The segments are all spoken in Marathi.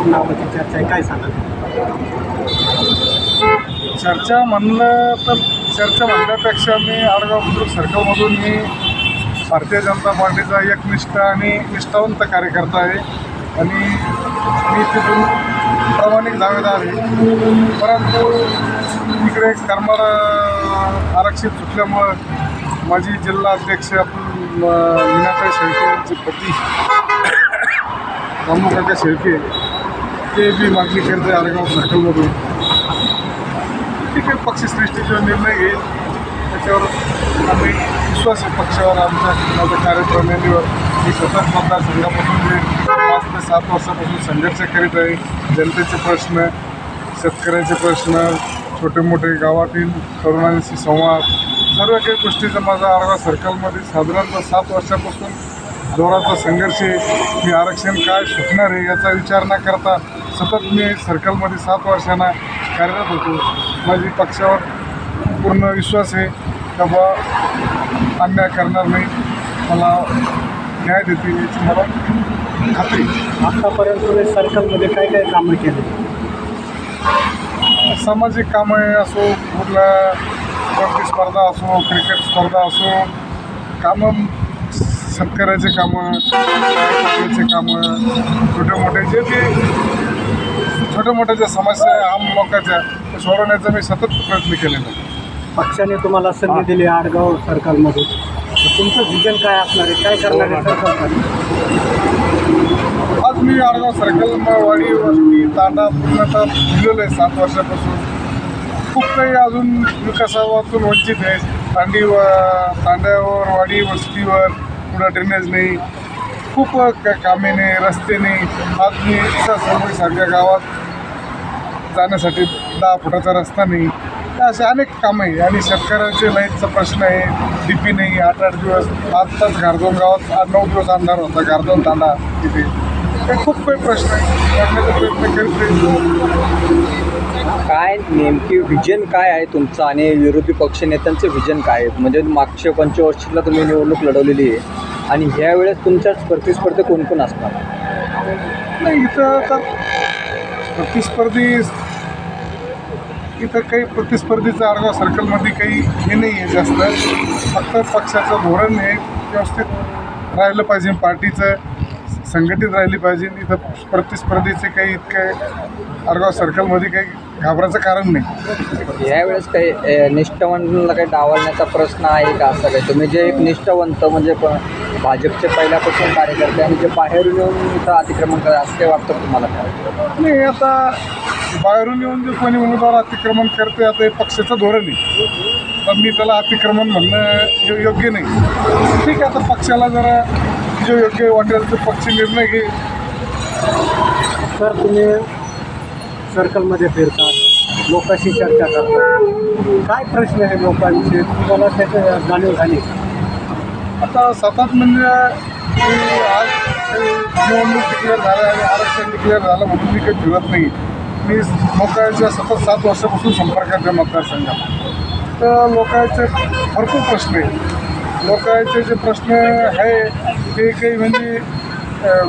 तुमच्या नावाची चर्चा आहे काय सांगाल? चर्चा म्हणलं तर चर्चा म्हणण्यापेक्षा मी आडगाव बुद्रुक सर्कलमधून मी भारतीय जनता पार्टीचा एकनिष्ठ आणि निष्ठावंत कार्यकर्ता आहे. आणि मी तिथून प्रामाणिक दावेदार आहे. परंतु इकडे करमार आरक्षित सुटल्यामुळं माझी जिल्हा अध्यक्ष आपण मीनाताई शेळके यांची पती रामूकाका शेळके ते बी मागणी करते आरेगाव सर्कलमधून ठीक आहे पक्षश्रेष्ठीचा निर्णय घेईल. त्याच्यावर आम्ही विश्वास आहे पक्षावर आमच्या माझ्या कार्यप्रणालीवर मी स्वतः मतदारसंघापासून जे पाच ते सात वर्षापासून संघर्ष करीत आहे. जनतेचे प्रश्न शेतकऱ्यांचे प्रश्न छोटे मोठे गावातील तरुणांशी संवाद सर्व काही गोष्टीचा माझा आडवा सर्कलमध्ये साधारणतः सात वर्षापासून जोराचा संघर्ष आहे. मी आरक्षण काय सुटणार आहे याचा विचार न करता सतत मी सर्कलमध्ये सात वर्षांना कार्यरत होतो. माझी पक्षावर पूर्ण विश्वास आहे का बा अन्याय करणार नाही मला न्याय देतील याची मला खात्री. आत्तापर्यंत तुम्ही सर्कलमध्ये काय काय कामं केली? सामाजिक कामं असो कुठल्या स्पर्धा असो क्रिकेट स्पर्धा असो कामं शेतकऱ्याचे कामं शेतकऱ्याचे कामं छोटे मोठे जे ते छोट्या मोठ्या ज्या समस्या आहे आम लोकांच्या त्या सोडवण्याचा मी सतत प्रयत्न केलेला आहे. पक्षाने तुम्हाला संधी दिली आडगाव सर्कलमध्ये तर तुमचं विजन काय असणार आहे? काय करणार आहे सर्कलसाठी आज मी आडगाव सर्कल म- वाडी वस्ती तांडा पूर्णतः दिलेलं आहे सात वर्षापासून. खूप काही अजून विकासावातून वंचित आहे. तांडी व तांड्यावर वाडी वस्तीवर कुठं ड्रेनेज नाही खूप क- कामे नाही रस्ते नाही. आज मी सारख्या गावात जाण्यासाठी दहा फुटाचा रस्ता नाही. असे अनेक कामं आहे. आणि शेतकऱ्यांचे लाईटचा प्रश्न आहे डी पी नाही आठ आठ दिवस आत्ताच गारदोन गावात आठ नऊ दिवस अंधार होता गारदोन तांडा तिथे. हे खूप काही प्रश्न आहे. प्रयत्न करीत काय नेमकी विजन काय आहे तुमचं? आणि विरोधी पक्षनेत्यांचं व्हिजन विजन काय आहे? म्हणजे मागच्या पंचवर्षीला तुम्ही निवडणूक लढवलेली आहे. आणि ह्या वेळेस तुमच्या प्रतिस्पर्धी कोण कोण असणार? नाही इथं तर प्रतिस्पर्धी इथं काही प्रतिस्पर्धीचं अर्धा सर्कलमध्ये काही हे नाही आहे जास्त. फक्त पक्षाचं धोरण हे व्यवस्थित राहिलं पाहिजे पार्टीचं संघटित राहिली पाहिजे. इथं प्रतिस्पर्धीचे काही इतके अर्धा सर्कलमध्ये काही घाबरायचं कारण नाही. यावेळेस काही अ, निष्ठावंतांना काही डावलण्याचा प्रश्न आहे का असं काही? तुम्ही जे एक निष्ठावंत म्हणजे प- भाजपचे पहिल्यापासून कार्यकर्ते आणि जे बाहेरून येऊन इथं अतिक्रमण करतात असं काही वाटतं तुम्हाला? काय नाही आता बाहेरून येऊन जे कोणी उमेदवार अतिक्रमण करते आता हे पक्षाचं धोरण आहे. पण मी त्याला अतिक्रमण म्हणणं यो- योग्य नाही. ठीक आहे आता पक्षाला जरा जो योग्य वाटेल तो पक्ष निर्णय घेईल सर तुम्ही सर्कलमध्ये फिरतात लोकांशी चर्चा करतात काय प्रश्न आहे लोकांचे? तुम्हाला त्याचं जाणीव झाली. आता सतत म्हणजे मी आज निवडणूक डिक्लेअर झालं आणि आरक्षण डिक्लेअर झालं म्हणून मी काही फिरत नाही. मी लोकांच्या सतत सात वर्षापासून संपर्कात आहे मतदारसंघात. तर लोकांचे भरपूर प्रश्न आहे लोकांचे जे प्रश्न आहे ते काही म्हणजे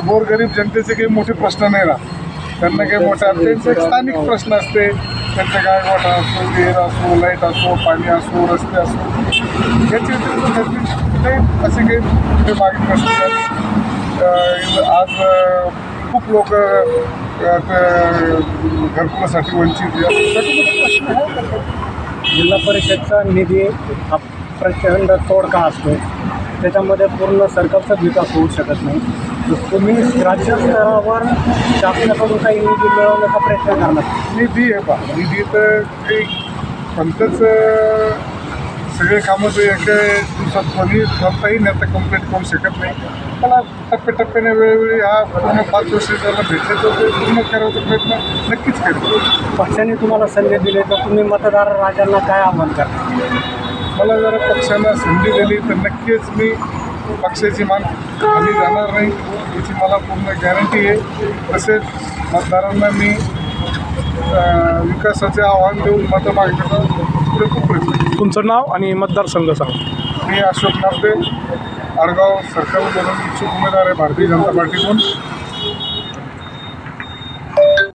गोरगरीब जनतेचे काही मोठे प्रश्न नाही राहत. त्यांना काही मोठा त्यांचे स्थानिक प्रश्न असते. त्यांचं गायवाटा असो विहीर असो लाइट असो पाणी असो रस्ते असो याची काही असे काही मोठे मागे प्रश्न आज खूप लोक घरकुलासाठी वंचित जिल्हा परिषदचा निधी हा प्रचंड तोडका असतो. त्याच्यामध्ये पूर्ण सर्कलचाच विकास होऊ शकत नाही. तुम्ही राज्य स्तरावर शासनाकडून काही निधी मिळवण्याचा प्रयत्न करणार निधी आहे पा. निधी तर काही कोणतंच अं, सगळे कामं तर एका दिवसात कोणी करताही नाही आता कंप्लीट करू शकत नाही. मला टप्प्याटप्प्याने वेळोवेळी हा पूर्ण पाच वर्ष ज्याला भेटले तर ते पूर्ण करायचा प्रयत्न नक्कीच करेल. पक्षाने तुम्हाला संधी दिली तर तुम्ही मतदार राजांना काय आव्हान करता? मला जर पक्षानं संधी दिली तर नक्कीच मी पक्षाची मान खाली जाणार नाही याची मला पूर्ण गॅरंटी आहे. तसेच मतदारांना मी विकासाचे आव्हान देऊन मतं मागण्याचा पुरेपूर प्रयत्न. तुमचं नाव आणि मतदारसंघ सांगा. मी अशोक नागदे आडगाव सर्कलमधून इच्छुक उमेदवार आहे भारतीय जनता पार्टीतून